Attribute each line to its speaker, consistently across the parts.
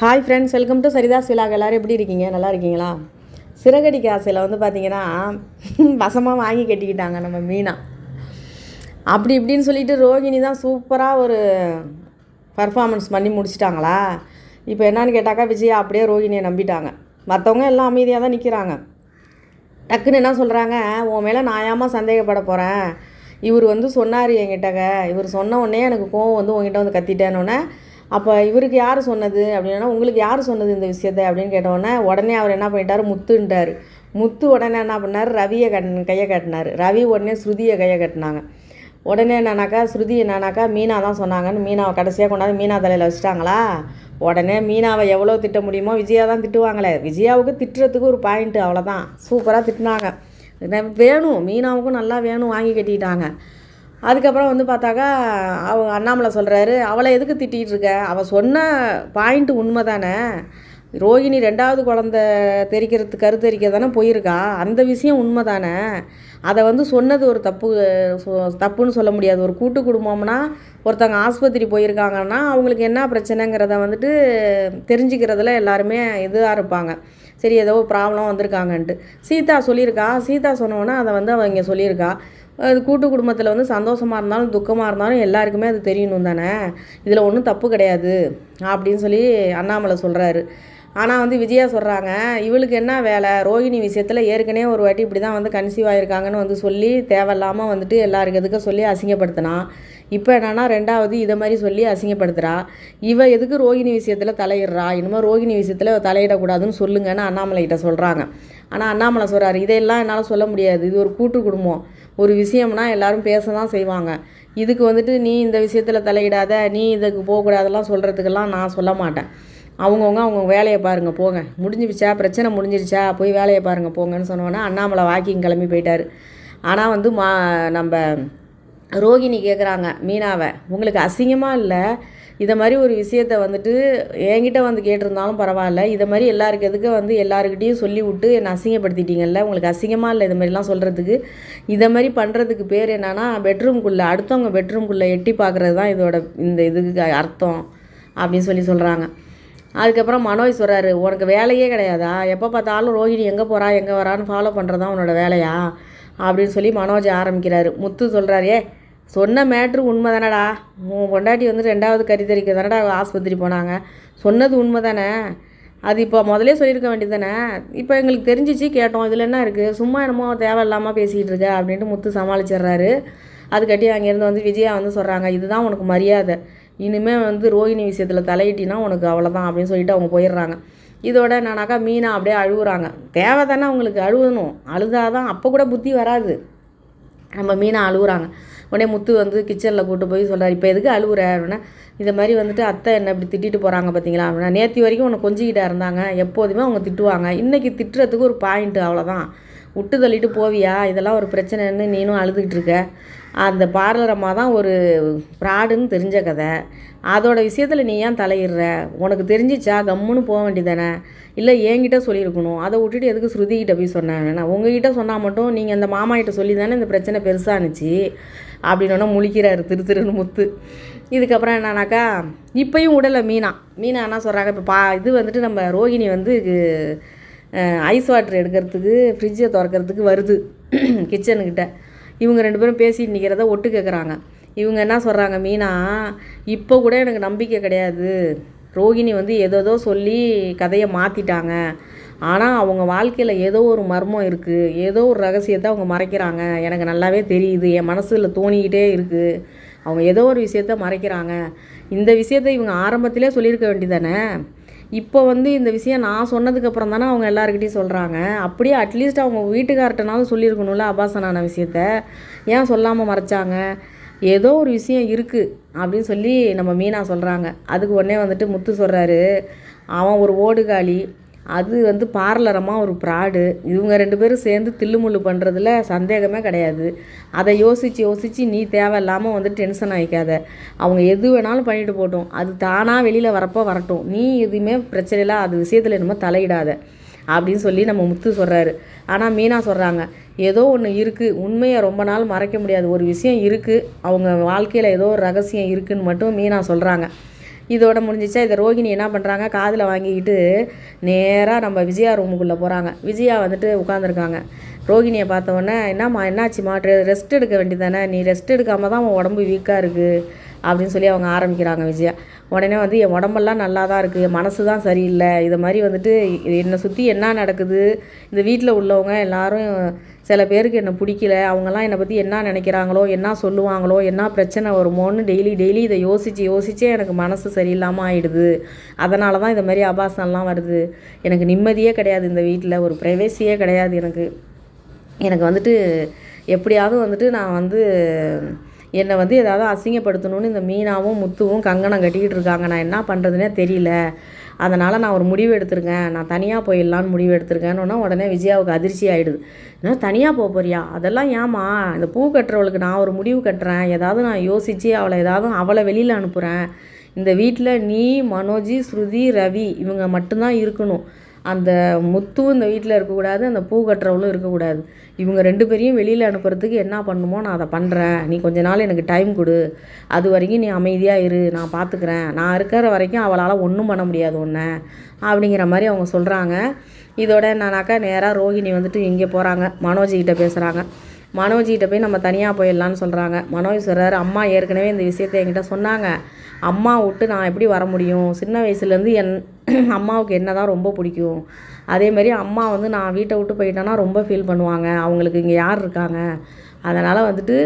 Speaker 1: hi friends welcome to Saritha விழாக் எல்லோரும் எப்படி இருக்கீங்க நல்லா இருக்கீங்களா சிறகடி காசையில் வந்து பார்த்தீங்கன்னா வசமாக வாங்கி கட்டிக்கிட்டாங்க நம்ம மீனா அப்படி இப்படின்னு சொல்லிட்டு ரோகிணி தான் சூப்பராக ஒரு பர்ஃபார்மன்ஸ் பண்ணி முடிச்சிட்டாங்களா இப்போ என்னன்னு கேட்டாக்கா விஜயா அப்படியே ரோகிணியை நம்பிட்டாங்க மற்றவங்க எல்லாம் அமைதியாக தான் நிற்கிறாங்க டக்குன்னு என்ன சொல்கிறாங்க உன் மேலே நான் ஏமா சந்தேகப்பட போகிறேன் இவர் வந்து சொன்னார் என்கிட்டக்க இவர் சொன்ன உடனே எனக்கு கோவம் வந்து உங்ககிட்ட வந்து கத்திட்டேன்னொன்னே அப்போ இவருக்கு யார் சொன்னது அப்படின்னா உங்களுக்கு யார் சொன்னது இந்த விஷயத்தை அப்படின்னு கேட்டோன்னே உடனே அவர் என்ன பண்ணிட்டார் முத்துன்ட்டார் முத்து உடனே என்ன பண்ணார் ரவியை கட் கையை கட்டினார் ரவி உடனே ஸ்ருதியை கையை கட்டினாங்க உடனே என்னன்னாக்கா ஸ்ருதி என்னன்னாக்கா மீனா தான் சொன்னாங்கன்னு மீனாவை கடைசியாக கொண்டாந்து மீனா தலையில் வச்சுட்டாங்களா உடனே மீனாவை எவ்வளோ திட்ட முடியுமோ விஜயா தான் திட்டுவாங்களே விஜயாவுக்கு திட்டுறதுக்கு ஒரு பாயிண்ட்டு அவ்வளோதான் சூப்பராக திட்டினாங்க வேணும் மீனாவுக்கும் நல்லா வேணும் வாங்கி கட்டிட்டாங்க அதுக்கப்புறம் வந்து பார்த்தாக்கா அவ அண்ணாமலை சொல்கிறாரு அவளை எதுக்கு திட்டிகிட்டு இருக்க அவள் சொன்ன பாயிண்ட் உண்மை தானே ரோகிணி ரெண்டாவது குழந்த தெரிக்கிறது கருத்தரிக்க தானே போயிருக்கா அந்த விஷயம் உண்மை தானே அதை வந்து சொன்னது ஒரு தப்பு தப்புன்னு சொல்ல முடியாது ஒரு கூட்டு குடும்பம்னா ஒருத்தவங்க ஆஸ்பத்திரி போயிருக்காங்கன்னா அவங்களுக்கு என்ன பிரச்சனைங்கிறத வந்துட்டு தெரிஞ்சுக்கிறதுல எல்லாருமே இதாக இருப்பாங்க சரி ஏதோ ப்ராப்ளம் வந்திருக்காங்கன்ட்டு சீதா சொல்லியிருக்கா சீதா சொன்னோன்னா அதை வந்து அவள் இங்கே சொல்லியிருக்கா அது கூட்டு குடும்பத்தில் வந்து சந்தோஷமாக இருந்தாலும் துக்கமாக இருந்தாலும் எல்லாருக்குமே அது தெரியணும் தானே இதில் ஒன்றும் தப்பு கிடையாது அப்படின்னு சொல்லி அண்ணாமலை சொல்கிறாரு ஆனால் வந்து விஜயா சொல்கிறாங்க இவளுக்கு என்ன வேலை ரோஹிணி விஷயத்தில் ஏற்கனவே ஒரு வாட்டி இப்படி தான் வந்து கன்சீவ் ஆகிருக்காங்கன்னு வந்து சொல்லி தேவையில்லாமல் வந்துட்டு எல்லாருக்கு எதுக்க சொல்லி அசிங்கப்படுத்தினா இப்போ என்னென்னா ரெண்டாவது இதை மாதிரி சொல்லி அசிங்கப்படுத்துகிறா இவ எதுக்கு ரோஹிணி விஷயத்தில் தலையிடுறா இனிமேல் ரோஹிணி விஷயத்தில் தலையிடக்கூடாதுன்னு சொல்லுங்கன்னு அண்ணாமலை கிட்ட சொல்கிறாங்க ஆனால் அண்ணாமலை சொல்கிறாரு இதையெல்லாம் என்னால் சொல்ல முடியாது இது ஒரு கூட்டு குடும்பம் ஒரு விஷயம்னா எல்லோரும் பேச தான் செய்வாங்க இதுக்கு வந்துட்டு நீ இந்த விஷயத்தில் தலையிடாத நீ இதுக்கு போகக்கூடாதெல்லாம் சொல்கிறதுக்கெல்லாம் நான் சொல்ல மாட்டேன் அவங்கவுங்க அவங்க வேலையை பாருங்கள் போங்க முடிஞ்சிடுச்சா பிரச்சனை முடிஞ்சிடுச்சா போய் வேலையை பாருங்கள் போங்கன்னு சொன்னோன்னா அண்ணாமலை வாக்கிங் கிளம்பி போயிட்டார் ஆனால் வந்து மா நம்ம ரோகிணி கேட்குறாங்க மீனாவை உங்களுக்கு அசிங்கமாக இல்லை இதை மாதிரி ஒரு விஷயத்த வந்துட்டு என்கிட்ட வந்து கேட்டிருந்தாலும் பரவாயில்ல இதை மாதிரி எல்லாருக்கு எதுக்கு வந்து எல்லாருக்கிட்டையும் சொல்லி விட்டு என்னை அசிங்கப்படுத்திட்டீங்கல்ல உங்களுக்கு அசிங்கமாக இல்லை இது மாதிரிலாம் சொல்கிறதுக்கு இதை மாதிரி பண்ணுறதுக்கு பேர் என்னென்னா பெட்ரூம்குள்ளே அடுத்தவங்க பெட்ரூம்குள்ளே எட்டி பார்க்குறது தான் இதோட இந்த இதுக்கு அர்த்தம் அப்படின்னு சொல்லி சொல்கிறாங்க அதுக்கப்புறம் மனோஜ் சொல்கிறாரு உனக்கு வேலையே கிடையாதா எப்போ பார்த்தாலும் ரோஹிணி எங்கே போகிறா எங்கே வரான்னு ஃபாலோ பண்ணுறது தான் உன்னோட வேலையா அப்படின்னு சொல்லி மனோஜ் ஆரம்பிக்கிறாரு முத்து சொல்கிறாரு ஏ சொன்ன மேட்ரு உண்மை தானடா உன் பொண்டாட்டி வந்து ரெண்டாவது கறித்தறிக்க தானடா ஆஸ்பத்திரி போனாங்க சொன்னது உண்மை தானே அது இப்போ முதலே சொல்லியிருக்க வேண்டியது தானே இப்போ எங்களுக்கு தெரிஞ்சிச்சு கேட்டோம் இதில் என்ன இருக்குது சும்மா என்னமோ தேவை இல்லாமல் பேசிகிட்டு இருக்க அப்படின்ட்டு முத்து சமாளிச்சிடுறாரு அதுக்கட்டி அங்கேருந்து வந்து விஜயா வந்து சொல்கிறாங்க இதுதான் உனக்கு மரியாதை இனிமேல் வந்து ரோஹிணி விஷயத்தில் தலையிட்டினா உனக்கு அவ்வளோதான் அப்படின்னு சொல்லிட்டு அவங்க போயிடுறாங்க இதோட என்னன்னாக்கா மீனா அப்படியே அழுகுறாங்க தேவை தானே அவங்களுக்கு அழுகணும் அழுதாதான் அப்போ கூட புத்தி வராது நம்ம மீனா அழுகுறாங்க உடனே முத்து வந்து கிச்சனில் கூப்பிட்டு போய் சொல்கிறார் இப்போ எதுக்கு அழுகுற அப்படின்னா இந்த மாதிரி வந்துட்டு அத்தை என்ன இப்படி திட்டிட்டு போகிறாங்க பார்த்தீங்களா அப்படின்னா நேற்று வரைக்கும் உன்னை கொஞ்சிக்கிட்டே இருந்தாங்க எப்போதுமே அவங்க திட்டுவாங்க இன்றைக்கி திட்டுறதுக்கு ஒரு பாயிண்ட்டு அவ்வளோதான் விட்டு தள்ளிட்டு போவியா இதெல்லாம் ஒரு பிரச்சனைன்னு நீனும் அழுதுகிட்டு இருக்க அந்த பார்லர் அம்மா தான் ஒரு ஃப்ராடுன்னு தெரிஞ்ச கதை அதோடய விஷயத்தில் நீ ஏன் தலையிடுற உனக்கு தெரிஞ்சிச்சா கம்முன்னு போக வேண்டியதானே இல்லை என்கிட்ட சொல்லியிருக்கணும் அதை விட்டுட்டு எதுக்கு ஸ்ருதிகிட்ட போய் சொன்னேன் உங்ககிட்ட சொன்னால் மட்டும் நீங்கள் அந்த மாமாக்கிட்ட சொல்லி தானே இந்த பிரச்சனை பெருசானுச்சு அப்படின்னோடனே முழிக்கிறாரு திரு திருன்னு முத்து இதுக்கப்புறம் என்னன்னாக்கா இப்பையும் உடலை மீனா மீனா என்ன சொல்கிறாங்க இப்போ பா இது வந்துட்டு நம்ம ரோகிணி வந்து ஐஸ் வாட்டர் எடுக்கிறதுக்கு ஃப்ரிட்ஜை திறக்கிறதுக்கு வருது கிச்சனுக்கிட்ட இவங்க ரெண்டு பேரும் பேசிட்டு நிற்கிறத ஒட்டு கேட்குறாங்க இவங்க என்ன சொல்கிறாங்க மீனா இப்போ கூட எனக்கு நம்பிக்கை கிடையாது ரோகிணி வந்து ஏதோ சொல்லி கதையை மாற்றிட்டாங்க ஆனால் அவங்க வாழ்க்கையில் ஏதோ ஒரு மர்மம் இருக்குது ஏதோ ஒரு ரகசியத்தை அவங்க மறைக்கிறாங்க எனக்கு நல்லாவே தெரியுது என் மனசில் தோணிக்கிட்டே இருக்குது அவங்க ஏதோ ஒரு விஷயத்த மறைக்கிறாங்க இந்த விஷயத்தை இவங்க ஆரம்பத்திலே சொல்லியிருக்க வேண்டியதானே இப்போ வந்து இந்த விஷயம் நான் சொன்னதுக்கப்புறம் தானே அவங்க எல்லாருக்கிட்டையும் சொல்கிறாங்க அப்படியே அட்லீஸ்ட் அவங்க வீட்டுக்கார்ட்டனாலும் சொல்லியிருக்கணும்ல அபாசனான விஷயத்த ஏன் சொல்லாமல் மறைச்சாங்க ஏதோ ஒரு விஷயம் இருக்குது அப்படின்னு சொல்லி நம்ம மீனா சொல்கிறாங்க அதுக்கு உடனே வந்துட்டு முத்து சொல்கிறாரு அவன் ஒரு ஓடுகாலி அது வந்து பார்லரமாக ஒரு ப்ராடு இவங்க ரெண்டு பேரும் சேர்ந்து தில்லுமுள்ளு பண்ணுறதுல சந்தேகமே கிடையாது அதை யோசித்து யோசித்து நீ தேவையில்லாமல் வந்து டென்ஷன் ஆகிக்காத அவங்க எது வேணாலும் பண்ணிட்டு போட்டோம் அது தானாக வெளியில் வரப்போ வரட்டும் நீ எதுவுமே பிரச்சனையில் அது விஷயத்தில் என்னமோ தலையிடாத அப்படின்னு சொல்லி நம்ம முத்து சொல்கிறாரு ஆனால் மீனா சொல்கிறாங்க ஏதோ ஒன்று இருக்குது உண்மையை ரொம்ப நாள் மறைக்க முடியாது ஒரு விஷயம் இருக்குது அவங்க வாழ்க்கையில் ஏதோ ஒரு ரகசியம் இருக்குதுன்னு மட்டும் மீனா சொல்கிறாங்க இதோட முடிஞ்சிச்சா இதை ரோகிணி என்ன பண்ணுறாங்க காதில் வாங்கிக்கிட்டு நேராக நம்ம விஜயா ரூமுக்குள்ளே போகிறாங்க விஜயா வந்துட்டு உட்காந்துருக்காங்க ரோகிணியை பார்த்தவொடனே என்னம்மா என்னாச்சுமா ரெஸ்ட் எடுக்க வேண்டியதானே நீ ரெஸ்ட் எடுக்காமல் தான் உன் உடம்பு வீக்காக இருக்குது அப்படின்னு சொல்லி அவங்க ஆரம்பிக்கிறாங்க விஜயா உடனே வந்து என் உடம்பெல்லாம் நல்லா தான் இருக்குது என் மனசு தான் சரியில்லை இதை மாதிரி வந்துட்டு என்னை சுற்றி என்ன நடக்குது இந்த வீட்டில் உள்ளவங்க எல்லோரும் சில பேருக்கு என்னை பிடிக்கல அவங்கெல்லாம் என்னை பற்றி என்ன நினைக்கிறாங்களோ என்ன சொல்லுவாங்களோ என்ன பிரச்சனை வருமோன்னு டெய்லி டெய்லி இதை யோசித்து யோசித்தே எனக்கு மனசு சரியில்லாமல் ஆகிடுது அதனால தான் இந்த மாதிரி அபாசம்லாம் வருது எனக்கு நிம்மதியே கிடையாது இந்த வீட்டில் ஒரு ப்ரைவேசியே கிடையாது எனக்கு எனக்கு வந்துட்டு எப்படியாவது வந்துட்டு நான் வந்து என்னை வந்து ஏதாவது அசிங்கப்படுத்தணும்னு இந்த மீனாவும் முத்துவும் கங்கணம் கட்டிக்கிட்டு இருக்காங்க நான் என்ன பண்ணுறதுனே தெரியல அதனால் நான் ஒரு முடிவு எடுத்திருக்கேன் நான் தனியாக போயிடலான்னு முடிவு எடுத்திருக்கேன்னு உடனே விஜயாவுக்கு அதிர்ச்சி ஆகிடுது என்ன தனியாக போக போறியா அதெல்லாம் ஏமா இந்த பூ கட்டுறவளுக்கு நான் ஒரு முடிவு கட்டுறேன் ஏதாவது நான் யோசித்து அவளை ஏதாவது அவளை வெளியில் அனுப்புகிறேன் இந்த வீட்டில் நீ மனோஜி ஸ்ருதி ரவி இவங்க மட்டும்தான் இருக்கணும் அந்த முத்துவும் இந்த வீட்டில் இருக்கக்கூடாது அந்த பூ கட்டுறவளும் இருக்கக்கூடாது இவங்க ரெண்டு பேரையும் வெளியில் அனுப்புறதுக்கு என்ன பண்ணுமோ நான் அதை பண்ணுறேன் நீ கொஞ்ச நாள் எனக்கு டைம் கொடு அது வரைக்கும் நீ அமைதியாக இரு நான் பார்த்துக்குறேன் நான் இருக்கிற வரைக்கும் அவளால் ஒன்றும் பண்ண முடியாது ஒன்று அப்படிங்கிற மாதிரி அவங்க சொல்கிறாங்க இதோட என்னன்னாக்கா நேராக ரோஹிணி வந்துட்டு இங்கே போகிறாங்க மனோஜிக்கிட்ட பேசுகிறாங்க மனோஜிக்கிட்ட போய் நம்ம தனியாக போயிடலான்னு சொல்கிறாங்க மனோஜ் சொல்கிறார் அம்மா ஏற்கனவே இந்த விஷயத்தை என்கிட்ட சொன்னாங்க அம்மா விட்டு நான் எப்படி வர முடியும் சின்ன வயசுலேருந்து என் அம்மாவுக்கு என்ன தான் ரொம்ப பிடிக்கும் அதேமாரி அம்மா வந்து நான் வீட்டை விட்டு போயிட்டேன்னா ரொம்ப ஃபீல் பண்ணுவாங்க அவங்களுக்கு இங்கே யார் இருக்காங்க அதனால் வந்துட்டு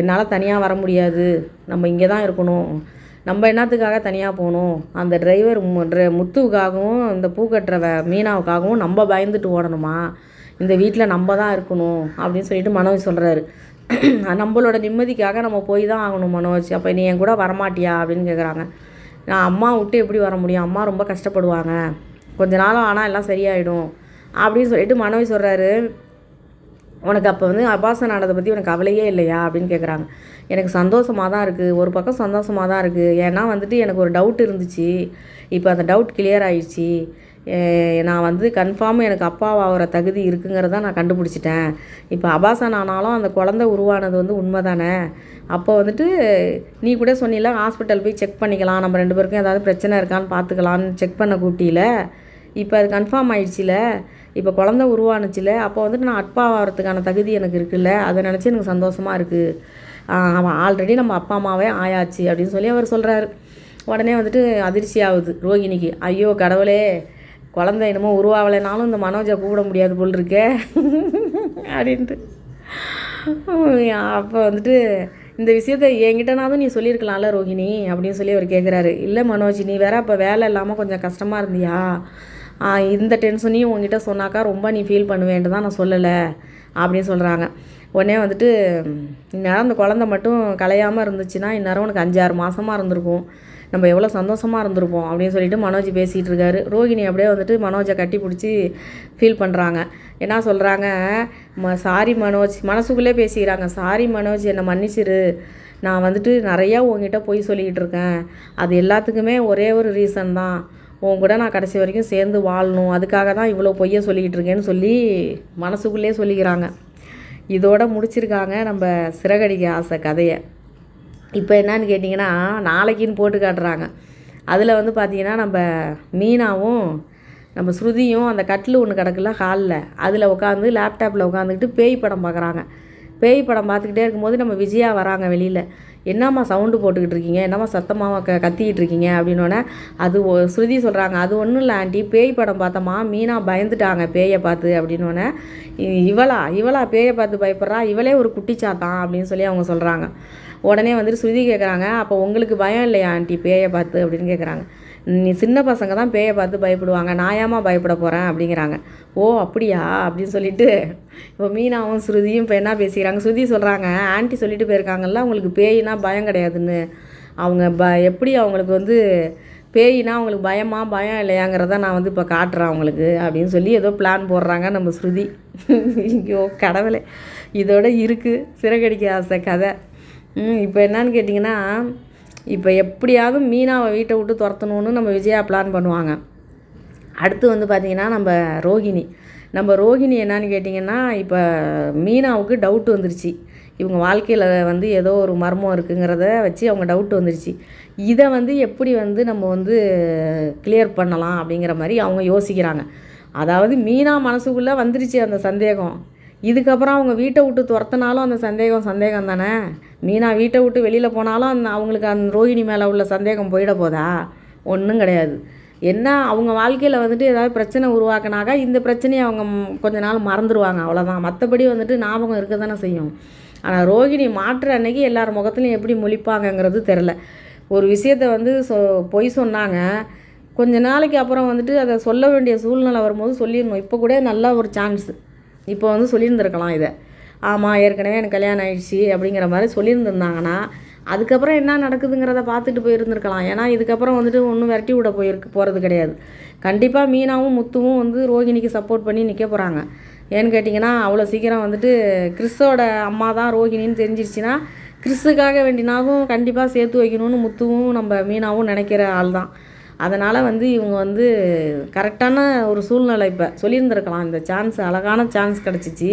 Speaker 1: என்னால் தனியாக வர முடியாது நம்ம இங்கே தான் இருக்கணும் நம்ம என்னத்துக்காக தனியாக போகணும் அந்த டிரைவர் முத்துவுக்காகவும் இந்த பூ கட்டுற மீனாவுக்காகவும் நம்ம பயந்துட்டு ஓடணுமா இந்த வீட்டில் நம்ம தான் இருக்கணும் அப்படின்னு சொல்லிட்டு மனோஜ் சொல்கிறாரு நம்மளோட நிம்மதிக்காக நம்ம போய் தான் ஆகணும் மனோஜ் அப்போ நீ என் கூட வரமாட்டியா அப்படின்னு கேட்குறாங்க நான் அம்மா விட்டு எப்படி வர முடியும் அம்மா ரொம்ப கஷ்டப்படுவாங்க கொஞ்ச நாள் ஆனால் எல்லாம் சரியாயிடும் அப்படின்னு சொல்லிட்டு மனோஜ் சொல்கிறாரு உனக்கு அப்போ வந்து அபாசம் ஆனதை பற்றி உனக்கு கவலையே இல்லையா அப்படின்னு கேட்குறாங்க எனக்கு சந்தோஷமாக தான் இருக்குது ஒரு பக்கம் சந்தோஷமாக தான் இருக்குது ஏன்னா வந்துட்டு எனக்கு ஒரு டவுட் இருந்துச்சு இப்போ அந்த டவுட் கிளியர் ஆயிடுச்சு நான் வந்து கன்ஃபார்ம் எனக்கு அப்பாவாகிற தகுதி இருக்குங்கிறத நான் கண்டுபிடிச்சிட்டேன் இப்போ அபாசன் ஆனாலும் அந்த குழந்தை உருவானது வந்து உண்மை தானே அப்போ வந்துட்டு நீ கூட சொன்னில ஹாஸ்பிட்டல் போய் செக் பண்ணிக்கலாம் நம்ம ரெண்டு பேருக்கும் ஏதாவது பிரச்சனை இருக்கான்னு பார்த்துக்கலான்னு செக் பண்ண கூட்டியில் இப்போ அது கன்ஃபார்ம் ஆயிடுச்சுல இப்போ குழந்த உருவானுச்சுல அப்போ வந்துட்டு நான் அப்பா தகுதி எனக்கு இருக்குல்ல அதை நினச்சி எனக்கு சந்தோஷமாக இருக்குது அவன் ஆல்ரெடி நம்ம அப்பா அம்மாவே ஆயாச்சு அப்படின்னு சொல்லி அவர் சொல்கிறாரு உடனே வந்துட்டு அதிர்ச்சி ஆகுது ரோகிணிக்கு ஐயோ கடவுளே குழந்த என்னமோ உருவாகலைனாலும் இந்த மனோஜை கூப்பிட முடியாது போல் இருக்கே அப்படின்ட்டு அப்போ வந்துட்டு இந்த விஷயத்த என்கிட்டனாவது நீ சொல்லியிருக்கலாம்ல ரோஹிணி அப்படின்னு சொல்லி அவர் கேட்குறாரு இல்லை மனோஜ் நீ வேற அப்போ வேலை இல்லாமல் கொஞ்சம் கஷ்டமாக இருந்தியா இந்த டென்ஷனையும் உங்ககிட்ட சொன்னாக்கா ரொம்ப நீ ஃபீல் பண்ணுவேன்ட்டு தான் நான் சொல்லலை அப்படின்னு சொல்கிறாங்க உடனே வந்துட்டு இந்நேரம் அந்த குழந்த மட்டும் கலையாமல் இருந்துச்சுன்னா இந்நேரம் உனக்கு அஞ்சாறு மாதமாக இருந்திருக்கும் நம்ம எவ்வளோ சந்தோஷமாக இருந்திருப்போம் அப்படின்னு சொல்லிட்டு மனோஜ் பேசிகிட்டு இருக்காரு ரோகிணி அப்படியே வந்துட்டு மனோஜை கட்டி பிடிச்சி ஃபீல் பண்ணுறாங்க என்ன சொல்கிறாங்க ம சாரி மனோஜ் மனசுக்குள்ளே பேசிக்கிறாங்க சாரி மனோஜ் என்னை மன்னிச்சிரு நான் வந்துட்டு நிறையா உங்ககிட்ட போய் சொல்லிக்கிட்டு இருக்கேன் அது எல்லாத்துக்குமே ஒரே ஒரு ரீசன் தான் உன் கூட நான் கடைசி வரைக்கும் சேர்ந்து வாழணும் அதுக்காக தான் இவ்வளோ பொய்ய சொல்லிக்கிட்டு இருக்கேன்னு சொல்லி மனசுக்குள்ளே சொல்லிக்கிறாங்க இதோட முடிச்சிருக்காங்க நம்ம சிறகடிக்க ஆசை கதையை இப்போ என்னன்னு கேட்டிங்கன்னா நாளைக்குன்னு போட்டு காட்டுறாங்க அதில் வந்து பார்த்திங்கன்னா நம்ம மீனாவும் நம்ம ஸ்ருதியும் அந்த கட்டில் ஒன்று கிடக்குல ஹாலில் அதில் உட்காந்து லேப்டாப்பில் உட்காந்துக்கிட்டு பேய் படம் பார்க்குறாங்க பேய் படம் பார்த்துக்கிட்டே இருக்கும்போது நம்ம விஜயா வராங்க வெளியில் என்னம்மா சவுண்டு போட்டுக்கிட்டு இருக்கீங்க என்னம்மா சத்தமாக க கத்திக்கிட்டு இருக்கீங்க அப்படின்னோடனே அது ஸ்ருதி சொல்கிறாங்க அது ஒன்றும் இல்லை ஆண்டி பேய் படம் பார்த்தோமா மீனா பயந்துட்டாங்க பேயை பார்த்து அப்படின்னோடனே இவளா இவளா பேயை பார்த்து பயப்படுறா இவளே ஒரு குட்டிச்சாத்தான் அப்படின்னு சொல்லி அவங்க சொல்கிறாங்க உடனே வந்துட்டு ஸ்ருதி கேட்குறாங்க அப்போ உங்களுக்கு பயம் இல்லையா ஆண்டி பேயை பார்த்து அப்படின்னு கேட்குறாங்க நீ சின்ன பசங்க தான் பேயை பார்த்து பயப்படுவாங்க நாயாமல் பயப்பட போகிறேன் அப்படிங்கிறாங்க ஓ அப்படியா அப்படின்னு சொல்லிட்டு இப்போ மீனாவும் ஸ்ருதியும் இப்போ என்ன பேசிக்கிறாங்க ஸ்ருதி சொல்கிறாங்க ஆண்டி சொல்லிட்டு போயிருக்காங்கல்ல உங்களுக்கு பேயினா பயம் கிடையாதுன்னு அவங்க ப எப்படி அவங்களுக்கு வந்து பேயினா அவங்களுக்கு பயமா பயம் இல்லையாங்கிறத நான் வந்து இப்போ காட்டுறேன் அவங்களுக்கு அப்படின்னு சொல்லி ஏதோ பிளான் போடுறாங்க நம்ம ஸ்ருதி இங்கேயோ கடவுளே இதோட இருக்குது சிறகடிக்க ஆசை கதை இப்போ என்னன்னு கேட்டிங்கன்னா இப்போ எப்படியாவது மீனாவை வீட்டை விட்டு துரத்தணும்னு நம்ம விஜயா பிளான் பண்ணுவாங்க அடுத்து வந்து பார்த்திங்கன்னா நம்ம ரோகிணி நம்ம ரோகிணி என்னான்னு கேட்டிங்கன்னா இப்போ மீனாவுக்கு டவுட் வந்துருச்சு இவங்க வாழ்க்கையில் வந்து ஏதோ ஒரு மர்மம் இருக்குங்கிறத வச்சு அவங்க டவுட் வந்துருச்சு இதை வந்து எப்படி வந்து நம்ம வந்து கிளியர் பண்ணலாம் அப்படிங்கிற மாதிரி அவங்க யோசிக்கிறாங்க அதாவது மீனா மனசுக்குள்ளே வந்துருச்சு அந்த சந்தேகம் இதுக்கப்புறம் அவங்க வீட்டை விட்டு துரத்தினாலும் அந்த சந்தேகம் சந்தேகம் தானே மீனா வீட்டை விட்டு வெளியில் போனாலும் அந்த அவங்களுக்கு அந்த ரோஹிணி மேலே உள்ள சந்தேகம் போயிட போதா ஒன்றும் கிடையாது என்ன அவங்க வாழ்க்கையில் வந்துட்டு ஏதாவது பிரச்சனை உருவாக்கினாக்கா இந்த பிரச்சனையை அவங்க கொஞ்ச நாள் மறந்துடுவாங்க அவ்வளோதான் மற்றபடி வந்துட்டு ஞாபகம் இருக்க தானே செய்யும் ஆனால் ரோகிணி மாற்றுற அன்னைக்கு எல்லார் முகத்துலையும் எப்படி முழிப்பாங்கங்கிறது தெரில ஒரு விஷயத்தை வந்து சொ பொய் சொன்னாங்க கொஞ்ச நாளைக்கு அப்புறம் வந்துட்டு அதை சொல்ல வேண்டிய சூழ்நிலை வரும்போது சொல்லிடணும் இப்போ கூட நல்ல ஒரு சான்ஸு இப்போ வந்து சொல்லியிருந்துருக்கலாம் இதை ஆமாம் ஏற்கனவே எனக்கு கல்யாணம் ஆயிடுச்சு அப்படிங்கிற மாதிரி சொல்லியிருந்துருந்தாங்கன்னா அதுக்கப்புறம் என்ன நடக்குதுங்கிறத பார்த்துட்டு போயிருந்துருக்கலாம் ஏன்னா இதுக்கப்புறம் வந்துட்டு ஒன்றும் விரட்டி விட போயிருக்கு போகிறது கிடையாது கண்டிப்பாக மீனாவும் முத்துவும் வந்து ரோகிணிக்கு சப்போர்ட் பண்ணி நிற்க போகிறாங்க ஏன்னு கேட்டிங்கன்னா அவ்வளோ சீக்கிரம் வந்துட்டு கிறிஸோட அம்மா தான் ரோகிணின்னு தெரிஞ்சிருச்சுன்னா கிறிஸுக்காக வேண்டினாவும் கண்டிப்பாக சேர்த்து வைக்கணும்னு முத்துவும் நம்ம மீனாவும் நினைக்கிற ஆள் தான் அதனால் வந்து இவங்க வந்து கரெக்டான ஒரு சூழ்நிலை இப்போ சொல்லியிருந்திருக்கலாம் இந்த சான்ஸ் அழகான சான்ஸ் கிடச்சிச்சு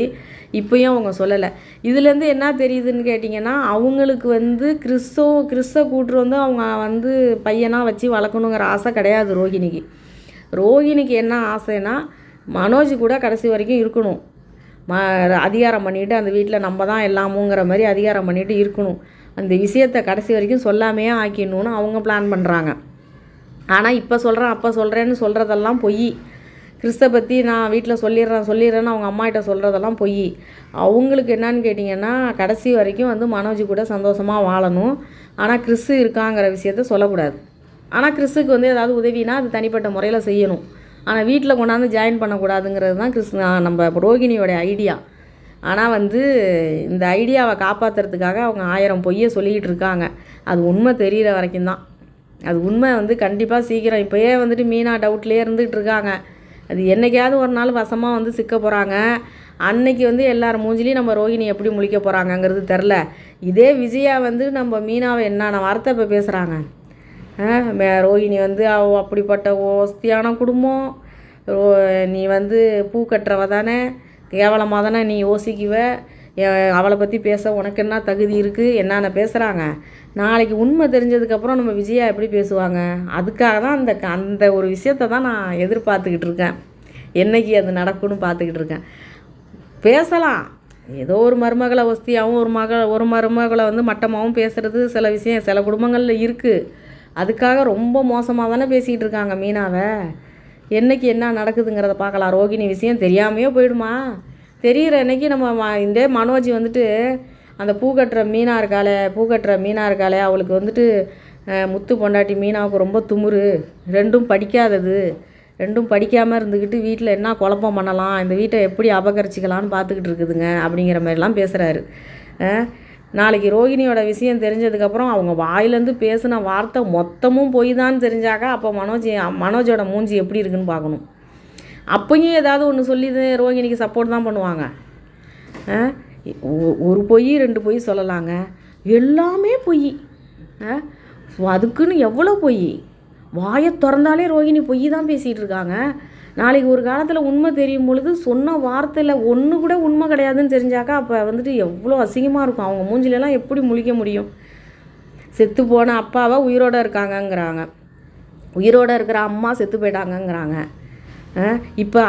Speaker 1: இப்போயும் அவங்க சொல்லலை இதுலேருந்து என்ன தெரியுதுன்னு கேட்டிங்கன்னா அவங்களுக்கு வந்து கிறிஸ்தவ கிறிஸ்தவ கூட்டு வந்து அவங்க வந்து பையனாக வச்சு வளர்க்கணுங்கிற ஆசை கிடையாது ரோஹிணிக்கு ரோஹிணிக்கு என்ன ஆசைனா மனோஜ் கூட கடைசி வரைக்கும் இருக்கணும் ம அதிகாரம் பண்ணிவிட்டு அந்த வீட்டில் நம்ம தான் எல்லாமுங்கிற மாதிரி அதிகாரம் பண்ணிட்டு இருக்கணும் அந்த விஷயத்தை கடைசி வரைக்கும் சொல்லாமையே ஆக்கிடணுன்னு அவங்க பிளான் பண்ணுறாங்க ஆனால் இப்போ சொல்கிறேன் அப்போ சொல்கிறேன்னு சொல்கிறதெல்லாம் பொய் கிறிஸ்த பற்றி நான் வீட்டில் சொல்லிடுறேன் சொல்லிடுறேன்னு அவங்க அம்மாகிட்ட சொல்கிறதெல்லாம் பொய் அவங்களுக்கு என்னன்னு கேட்டிங்கன்னா கடைசி வரைக்கும் வந்து மனோஜி கூட சந்தோஷமாக வாழணும் ஆனால் கிறிஸ்து இருக்காங்கிற விஷயத்த சொல்லக்கூடாது ஆனால் கிறிஸ்துக்கு வந்து ஏதாவது உதவினா அது தனிப்பட்ட முறையில் செய்யணும் ஆனால் வீட்டில் கொண்டாந்து ஜாயின் பண்ணக்கூடாதுங்கிறது தான் கிறிஸ் நம்ம ரோகிணியோடைய ஐடியா ஆனால் வந்து இந்த ஐடியாவை காப்பாற்றுறதுக்காக அவங்க ஆயிரம் பொய்யை சொல்லிக்கிட்டு இருக்காங்க அது உண்மை தெரிகிற வரைக்கும் தான் அது உண்மை வந்து கண்டிப்பாக சீக்கிரம் இப்போயே வந்துட்டு மீனா டவுட்லேயே இருந்துகிட்டு இருக்காங்க அது என்றைக்காவது ஒரு நாள் வசமாக வந்து சிக்க போகிறாங்க அன்னைக்கு வந்து எல்லார் மூஞ்சிலையும் நம்ம ரோஹிணி எப்படி முழிக்க போகிறாங்கங்கிறது தெரில இதே விஜயா வந்து நம்ம மீனாவை என்னென்ன வார்த்தை இப்போ பேசுகிறாங்க ரோஹிணி வந்து அவ அப்படிப்பட்ட ஓஸ்தியான குடும்பம் நீ வந்து பூ கட்டுறவ தானே கேவலமாக தானே நீ யோசிக்குவ அவளை பற்றி பேச உனக்கு என்ன தகுதி இருக்குது என்னென்ன பேசுகிறாங்க நாளைக்கு உண்மை தெரிஞ்சதுக்கப்புறம் நம்ம விஜயா எப்படி பேசுவாங்க அதுக்காக தான் அந்த அந்த ஒரு விஷயத்த தான் நான் எதிர்பார்த்துக்கிட்டு இருக்கேன் என்றைக்கு அது நடக்கும்னு பார்த்துக்கிட்டு இருக்கேன் பேசலாம் ஏதோ ஒரு மருமகளை வசதியாகவும் ஒரு மக ஒரு மருமகளை வந்து மட்டமாகவும் பேசுகிறது சில விஷயம் சில குடும்பங்களில் இருக்குது அதுக்காக ரொம்ப மோசமாக தானே பேசிக்கிட்டு இருக்காங்க மீனாவை என்றைக்கு என்ன நடக்குதுங்கிறத பார்க்கலாம் ரோகிணி விஷயம் தெரியாமையே போயிடுமா தெரிகிற அன்னைக்கு நம்ம இந்த மனோஜ் வந்துட்டு அந்த பூ கட்டுற மீனாக இருக்காளே பூ கட்டுற மீனாக இருக்காளே அவளுக்கு வந்துட்டு முத்து பொண்டாட்டி மீனாவுக்கு ரொம்ப துமுறு ரெண்டும் படிக்காதது ரெண்டும் படிக்காமல் இருந்துக்கிட்டு வீட்டில் என்ன குழப்பம் பண்ணலாம் இந்த வீட்டை எப்படி அபகரிச்சிக்கலாம்னு பார்த்துக்கிட்டு இருக்குதுங்க அப்படிங்கிற மாதிரிலாம் பேசுகிறாரு நாளைக்கு ரோகிணியோட விஷயம் தெரிஞ்சதுக்கப்புறம் அவங்க வாயிலேருந்து பேசின வார்த்தை மொத்தமும் போய் தான் தெரிஞ்சாக்கா அப்போ மனோஜ் மனோஜோட மூஞ்சி எப்படி இருக்குன்னு பார்க்கணும் அப்பயும் ஏதாவது ஒன்று சொல்லி ரோஹிணிக்கு சப்போர்ட் தான் பண்ணுவாங்க ஒரு பொய் ரெண்டு பொய் சொல்லலாங்க எல்லாமே பொய் அதுக்குன்னு எவ்வளோ பொய் வாயை திறந்தாலே ரோஹிணி பொய் தான் பேசிகிட்டு இருக்காங்க நாளைக்கு ஒரு காலத்தில் உண்மை தெரியும் பொழுது சொன்ன வார்த்தையில் ஒன்று கூட உண்மை கிடையாதுன்னு தெரிஞ்சாக்கா அப்போ வந்துட்டு எவ்வளோ அசிங்கமாக இருக்கும் அவங்க மூஞ்சிலெல்லாம் எப்படி முழிக்க முடியும் செத்து போன அப்பாவை உயிரோடு இருக்காங்கங்கிறாங்க உயிரோடு இருக்கிற அம்மா செத்து போயிட்டாங்கங்கிறாங்க இப்போ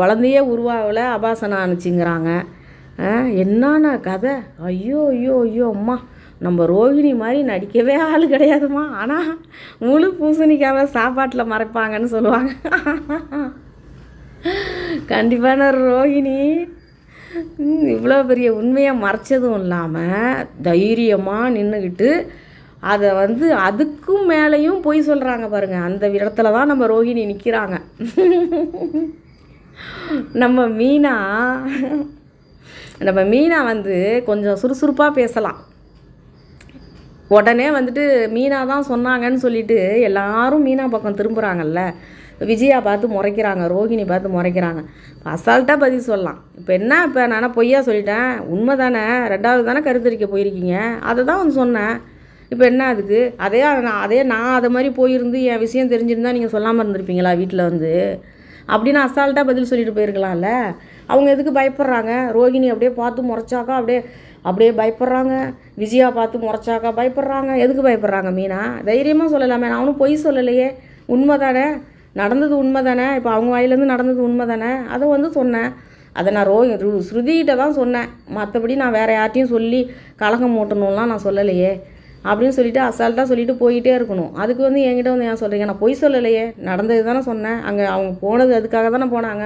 Speaker 1: குழந்தையே உருவாகலை அபாசனம் அனுப்பிச்சிங்கிறாங்க என்னான்னா கதை ஐயோ ஐயோ ஐயோ அம்மா நம்ம ரோகிணி மாதிரி நடிக்கவே ஆள் கிடையாதுமா ஆனால் முழு பூசணிக்காவை சாப்பாட்டில் மறைப்பாங்கன்னு சொல்லுவாங்க கண்டிப்பான ரோகிணி இவ்வளோ பெரிய உண்மையாக மறைச்சதும் இல்லாமல் தைரியமாக நின்றுக்கிட்டு அதை வந்து அதுக்கும் மேலேயும் பொய் சொல்கிறாங்க பாருங்கள் அந்த இடத்துல தான் நம்ம ரோஹிணி நிற்கிறாங்க நம்ம மீனா நம்ம மீனா வந்து கொஞ்சம் சுறுசுறுப்பாக பேசலாம் உடனே வந்துட்டு மீனா தான் சொன்னாங்கன்னு சொல்லிட்டு எல்லாரும் மீனா பக்கம் திரும்புகிறாங்கல்ல விஜயா பார்த்து முறைக்கிறாங்க ரோஹிணி பார்த்து முறைக்கிறாங்க அசால்ட்டாக பதில் சொல்லலாம் இப்போ என்ன இப்போ நான் பொய்யா சொல்லிட்டேன் உண்மை தானே ரெண்டாவது தானே கருத்தரிக்க போயிருக்கீங்க அதை தான் வந்து சொன்னேன் இப்போ என்ன அதுக்கு அதே நான் அதே நான் அதை மாதிரி போயிருந்து என் விஷயம் தெரிஞ்சிருந்தால் நீங்கள் சொல்லாமல் இருந்திருப்பீங்களா வீட்டில் வந்து அப்படின்னு அசால்ட்டாக பதில் சொல்லிட்டு போயிருக்கலாம்ல அவங்க எதுக்கு பயப்படுறாங்க ரோகிணி அப்படியே பார்த்து முறைச்சாக்கா அப்படியே அப்படியே பயப்படுறாங்க விஜயா பார்த்து முறைச்சாக்கா பயப்படுறாங்க எதுக்கு பயப்படுறாங்க மீனா தைரியமாக சொல்லலாமே நான் அவனும் பொய் சொல்லலையே உண்மை தானே நடந்தது உண்மை தானே இப்போ அவங்க வாயிலேருந்து நடந்தது உண்மை தானே அதை வந்து சொன்னேன் அதை நான் ரோ ஸ்ருதிகிட்ட தான் சொன்னேன் மற்றபடி நான் வேறு யார்ட்டையும் சொல்லி கலகம் மூட்டணும்லாம் நான் சொல்லலையே அப்படின்னு சொல்லிட்டு அசால்ட்டாக சொல்லிட்டு போயிட்டே இருக்கணும் அதுக்கு வந்து என்கிட்ட வந்து ஏன் சொல்கிறீங்க நான் பொய் சொல்லலையே நடந்தது தானே சொன்னேன் அங்கே அவங்க போனது அதுக்காக தானே போனாங்க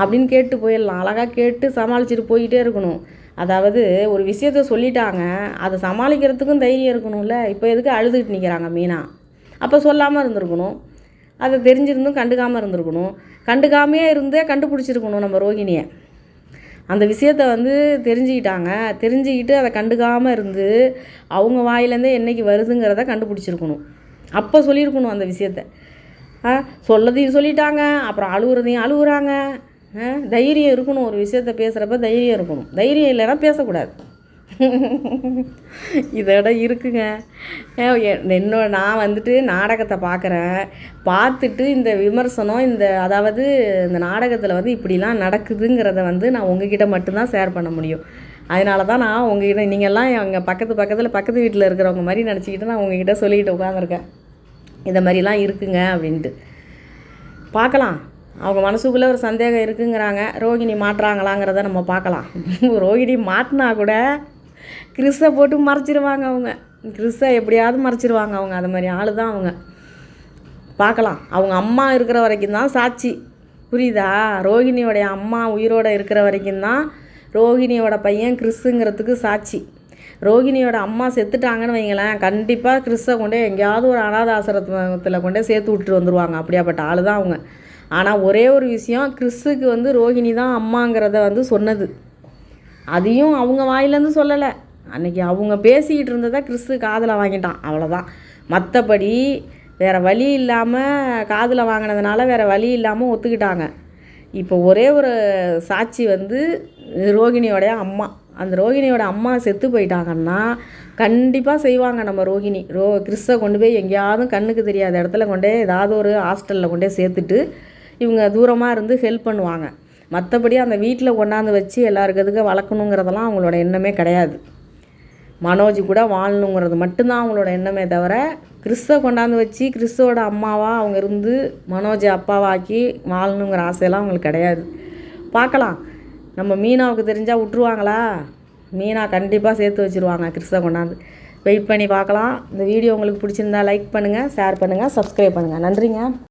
Speaker 1: அப்படின்னு கேட்டு போயிடலாம் அழகாக கேட்டு சமாளிச்சுட்டு போயிட்டே இருக்கணும் அதாவது ஒரு விஷயத்த சொல்லிட்டாங்க அதை சமாளிக்கிறதுக்கும் தைரியம் இருக்கணும்ல இப்போ எதுக்கு அழுதுகிட்டு நிற்கிறாங்க மீனா அப்போ சொல்லாமல் இருந்திருக்கணும் அதை தெரிஞ்சிருந்தும் கண்டுக்காமல் இருந்திருக்கணும் கண்டுக்காமையே இருந்தே கண்டுபிடிச்சிருக்கணும் நம்ம ரோகிணியை அந்த விஷயத்த வந்து தெரிஞ்சுக்கிட்டாங்க தெரிஞ்சுக்கிட்டு அதை கண்டுக்காமல் இருந்து அவங்க வாயிலேருந்தே என்றைக்கு வருதுங்கிறத கண்டுபிடிச்சிருக்கணும் அப்போ சொல்லியிருக்கணும் அந்த விஷயத்த சொல்லதையும் சொல்லிட்டாங்க அப்புறம் அழுகுறதையும் அழுகுறாங்க தைரியம் இருக்கணும் ஒரு விஷயத்த பேசுகிறப்ப தைரியம் இருக்கணும் தைரியம் இல்லைன்னா பேசக்கூடாது இதோட இருக்குங்க என்னோட நான் வந்துட்டு நாடகத்தை பார்க்குறேன் பார்த்துட்டு இந்த விமர்சனம் இந்த அதாவது இந்த நாடகத்தில் வந்து இப்படிலாம் நடக்குதுங்கிறத வந்து நான் உங்ககிட்ட மட்டும்தான் ஷேர் பண்ண முடியும் அதனால தான் நான் உங்ககிட்ட நீங்கள்லாம் எங்கள் பக்கத்து பக்கத்தில் பக்கத்து வீட்டில் இருக்கிறவங்க மாதிரி நினச்சிக்கிட்டு நான் உங்ககிட்ட சொல்லிக்கிட்டு உட்காந்துருக்கேன் இந்த மாதிரிலாம் இருக்குங்க அப்படின்ட்டு பார்க்கலாம் அவங்க மனசுக்குள்ளே ஒரு சந்தேகம் இருக்குங்கிறாங்க ரோகிணி மாட்டுறாங்களாங்கிறத நம்ம பார்க்கலாம் ரோகிணி மாட்டினா கூட கிறிஸ்தை போட்டு மறைச்சிருவாங்க அவங்க கிறிஸ்தை எப்படியாவது மறைச்சிருவாங்க அவங்க அது மாதிரி ஆள் தான் அவங்க பார்க்கலாம் அவங்க அம்மா இருக்கிற வரைக்கும் தான் சாட்சி புரியுதா ரோஹிணியோடைய அம்மா உயிரோடு இருக்கிற வரைக்கும் தான் ரோஹிணியோட பையன் கிறிஸ்துங்கிறதுக்கு சாட்சி ரோஹிணியோட அம்மா செத்துட்டாங்கன்னு வைங்களேன் கண்டிப்பாக கிறிஸ்தை கொண்டே எங்கேயாவது ஒரு ஆசிரமத்தில் கொண்டே சேர்த்து விட்டுட்டு வந்துடுவாங்க அப்படியாப்பட்ட ஆள் தான் அவங்க ஆனால் ஒரே ஒரு விஷயம் கிறிஸ்துக்கு வந்து ரோகிணி தான் அம்மாங்கிறத வந்து சொன்னது அதையும் அவங்க வாயிலேருந்து சொல்லலை அன்றைக்கி அவங்க பேசிக்கிட்டு இருந்ததை கிறிஸ்து காதில் வாங்கிட்டான் அவ்வளோதான் மற்றபடி வேறு வழி இல்லாமல் காதில் வாங்கினதுனால வேறு வழி இல்லாமல் ஒத்துக்கிட்டாங்க இப்போ ஒரே ஒரு சாட்சி வந்து ரோகிணியோடைய அம்மா அந்த ரோகிணியோட அம்மா செத்து போயிட்டாங்கன்னா கண்டிப்பாக செய்வாங்க நம்ம ரோகிணி ரோ கிறிஸ்தை கொண்டு போய் எங்கேயாவது கண்ணுக்கு தெரியாத இடத்துல கொண்டே ஏதாவது ஒரு ஹாஸ்டலில் கொண்டே சேர்த்துட்டு இவங்க தூரமாக இருந்து ஹெல்ப் பண்ணுவாங்க மற்றபடி அந்த வீட்டில் கொண்டாந்து வச்சு எல்லாருக்கிறதுக்கும் வளர்க்கணுங்கிறதெல்லாம் அவங்களோட எண்ணமே கிடையாது மனோஜ் கூட வாழணுங்கிறது மட்டும்தான் அவங்களோட எண்ணமே தவிர கிறிஸ்தவ கொண்டாந்து வச்சு கிறிஸ்துவோட அம்மாவாக அவங்க இருந்து மனோஜை அப்பாவாக்கி வாழணுங்கிற ஆசையெல்லாம் அவங்களுக்கு கிடையாது பார்க்கலாம் நம்ம மீனாவுக்கு தெரிஞ்சால் விட்டுருவாங்களா மீனா கண்டிப்பாக சேர்த்து வச்சுருவாங்க கிறிஸ்தவ கொண்டாந்து வெயிட் பண்ணி பார்க்கலாம் இந்த வீடியோ உங்களுக்கு பிடிச்சிருந்தா லைக் பண்ணுங்கள் ஷேர் பண்ணுங்கள் சப்ஸ்கிரைப் பண்ணுங்கள் நன்றிங்க